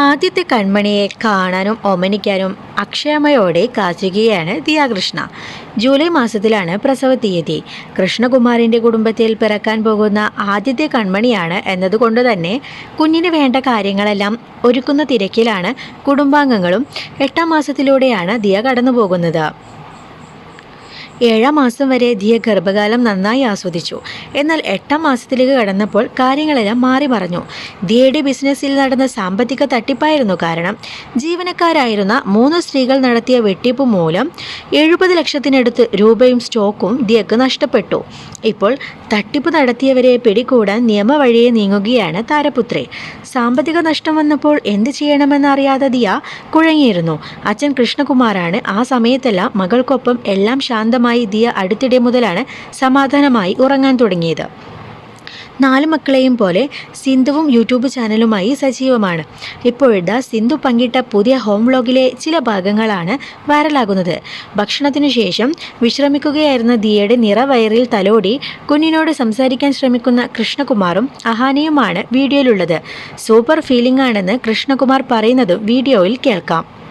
ആദ്യത്തെ കൺമണിയെ കാണാനും ഒമനിക്കാനും അക്ഷയമയോടെ കാച്ചുകയാണ് ദിയാകൃഷ്ണ. ജൂലൈ മാസത്തിലാണ് പ്രസവ തീയതി. കൃഷ്ണകുമാറിന്റെ കുടുംബത്തിൽ പിറക്കാൻ പോകുന്ന ആദ്യത്തെ കൺമണിയാണ് എന്നതുകൊണ്ട് തന്നെ കുഞ്ഞിന് വേണ്ട കാര്യങ്ങളെല്ലാം ഒരുക്കുന്ന തിരക്കിലാണ് കുടുംബാംഗങ്ങളും. എട്ടാം മാസത്തിലൂടെയാണ് ദിയ കടന്നു പോകുന്നത് ഏഴാം മാസം വരെ ധിയ ഗർഭകാലം നന്നായി ആസ്വദിച്ചു. എന്നാൽ എട്ടാം മാസത്തിലേക്ക് കടന്നപ്പോൾ കാര്യങ്ങളെല്ലാം മാറി മറഞ്ഞു. ധിയയുടെ ബിസിനസ്സിൽ നടന്ന സാമ്പത്തിക തട്ടിപ്പായിരുന്നു കാരണം. ജീവനക്കാരായിരുന്ന മൂന്ന് സ്ത്രീകൾ നടത്തിയ വെട്ടിപ്പ് മൂലം എഴുപത് ലക്ഷത്തിനടുത്ത് രൂപയും സ്റ്റോക്കും ധിയക്ക് നഷ്ടപ്പെട്ടു. ഇപ്പോൾ തട്ടിപ്പ് നടത്തിയവരെ പിടികൂടാൻ നിയമവഴിയെ നീങ്ങുകയാണ് താരപുത്രി. സാമ്പത്തിക നഷ്ടം വന്നപ്പോൾ എന്ത് ചെയ്യണമെന്നറിയാതെ ദിയ കുഴങ്ങിയിരുന്നു. അച്ഛൻ കൃഷ്ണകുമാറാണ്. ആ സമയത്തെല്ലാം മകൾക്കൊപ്പം എല്ലാം ശാന്തമായി ദിയ അടുത്തിടെ മുതലാണ് സമാധാനമായി ഉറങ്ങാൻ തുടങ്ങിയത്. നാല് മക്കളെയും പോലെ സിന്ധുവും യൂട്യൂബ് ചാനലുമായി സജീവമാണ്. ഇപ്പോഴിതാ സിന്ധു പങ്കിട്ട പുതിയ ഹോം വ്ലോഗിലെ ചില ഭാഗങ്ങളാണ് വൈറലാകുന്നത്. ഭക്ഷണത്തിനു ശേഷം വിശ്രമിക്കുകയായിരുന്ന ദിയയുടെ നിറവയറിൽ തലോടി കുഞ്ഞിനോട് സംസാരിക്കാൻ ശ്രമിക്കുന്ന കൃഷ്ണകുമാറും അഹാനയുമാണ് വീഡിയോയിലുള്ളത്. സൂപ്പർ ഫീലിംഗ് ആണെന്ന് കൃഷ്ണകുമാർ പറയുന്നതും വീഡിയോയിൽ കേൾക്കാം.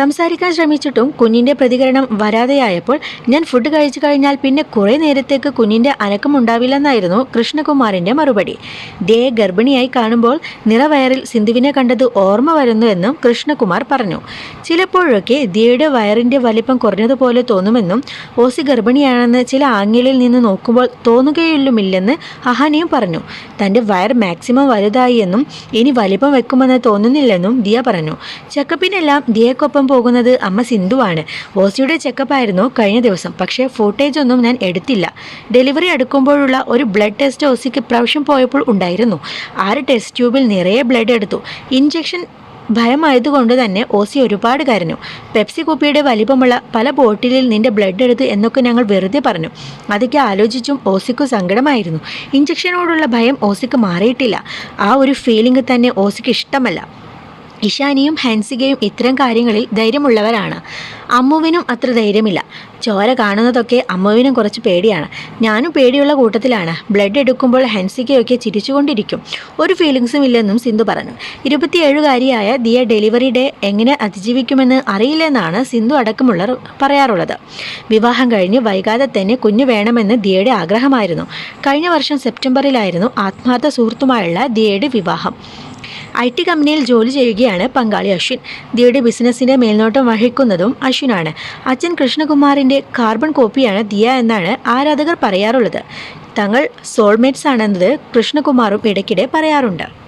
സംസാരിക്കാൻ ശ്രമിച്ചിട്ടും കുഞ്ഞിന്റെ പ്രതികരണം വരാതെയായപ്പോൾ ഞാൻ ഫുഡ് കഴിച്ചു കഴിഞ്ഞാൽ പിന്നെ കുറേ നേരത്തേക്ക് കുഞ്ഞിന്റെ അനക്കമുണ്ടാവില്ലെന്നായിരുന്നു കൃഷ്ണകുമാറിന്റെ മറുപടി. ദേ ഗർഭിണിയായി കാണുമ്പോൾ നിറവയറിൽ സിന്ധുവിനെ കണ്ടത് ഓർമ്മ വരുന്നു എന്നും കൃഷ്ണകുമാർ പറഞ്ഞു. ചിലപ്പോഴൊക്കെ ദിയയുടെ വയറിന്റെ വലിപ്പം കുറഞ്ഞതുപോലെ തോന്നുമെന്നും ഓസി ഗർഭിണിയാണെന്ന് ചില ആംഗ്യലിൽ നിന്ന് നോക്കുമ്പോൾ തോന്നുകയുള്ളുമില്ലെന്ന് അഹാനിയും പറഞ്ഞു. തന്റെ വയർ മാക്സിമം വലുതായി എന്നും ഇനി വലിപ്പം വെക്കുമെന്ന് തോന്നുന്നില്ലെന്നും ദിയ പറഞ്ഞു. ചെക്കപ്പിനെല്ലാം ദിയക്കൊപ്പം പോകുന്നത് അമ്മ സിന്ധുവാണ്. ഓസിയുടെ ചെക്കപ്പ് ആയിരുന്നു കഴിഞ്ഞ ദിവസം. പക്ഷേ ഫൂട്ടേജ് ഒന്നും ഞാൻ എടുത്തില്ല. ഡെലിവറി എടുക്കുമ്പോഴുള്ള ഒരു ബ്ലഡ് ടെസ്റ്റ് ഓസിക്ക് പ്രാവശ്യം പോയപ്പോൾ ഉണ്ടായിരുന്നു. ആറ് ടെസ്റ്റ് ട്യൂബിൽ നിറയെ ബ്ലഡ് എടുത്തു. ഇഞ്ചക്ഷൻ ഭയമായതുകൊണ്ട് തന്നെ ഓസി ഒരുപാട് കരഞ്ഞു. പെപ്സി കുപ്പിയുടെ വലിപ്പമുള്ള പല ബോട്ടിലിൽ നിന്റെ ബ്ലഡ് എടുത്ത് എന്നൊക്കെ ഞങ്ങൾ വെറുതെ പറഞ്ഞു. അതൊക്കെ ആലോചിച്ചും ഓസിക്ക് സങ്കടമായിരുന്നു. ഇഞ്ചക്ഷനോടുള്ള ഭയം ഓസിക്ക് മാറിയിട്ടില്ല. ആ ഒരു ഫീലിംഗ് തന്നെ ഓസിക്ക് ഇഷ്ടമല്ല. ഇഷാനിയും ഹൻസികയും ഇത്തരം കാര്യങ്ങളിൽ ധൈര്യമുള്ളവരാണ്. അമ്മുവിനും അത്ര ധൈര്യമില്ല. ചോര കാണുന്നതൊക്കെ അമ്മുവിനും കുറച്ച് പേടിയാണ്. ഞാനും പേടിയുള്ള കൂട്ടത്തിലാണ്. ബ്ലഡ് എടുക്കുമ്പോൾ ഹൻസികയൊക്കെ ചിരിച്ചുകൊണ്ടിരിക്കും. ഒരു ഫീലിങ്സും ഇല്ലെന്നും സിന്ധു പറഞ്ഞു. ഇരുപത്തിയേഴുകാരിയായ ദിയ ഡെലിവറി ഡേ എങ്ങനെ അതിജീവിക്കുമെന്ന് അറിയില്ലെന്നാണ് സിന്ധു അടക്കമുള്ളവർ പറയാറുള്ളത്. വിവാഹം കഴിഞ്ഞ് വൈകാതെ തന്നെ കുഞ്ഞു വേണമെന്ന് ദിയയുടെ ആഗ്രഹമായിരുന്നു. കഴിഞ്ഞ വർഷം സെപ്റ്റംബറിലായിരുന്നു ആത്മാർത്ഥ സുഹൃത്തുമായുള്ള ദിയയുടെ വിവാഹം. ഐ ടി കമ്പനിയിൽ ജോലി ചെയ്യുകയാണ് പങ്കാളി അശ്വിൻ. ദിയയുടെ ബിസിനസ്സിന്റെ മേൽനോട്ടം വഹിക്കുന്നതും അശ്വിനാണ്. അച്ഛൻ കൃഷ്ണകുമാറിന്റെ കാർബൺ കോപ്പിയാണ് ദിയ എന്നാണ് ആരാധകർ പറയാറുള്ളത്. തങ്ങൾ സോൾമേറ്റ്സ് ആണെന്നത് കൃഷ്ണകുമാറും ഇടയ്ക്കിടെ പറയാറുണ്ട്.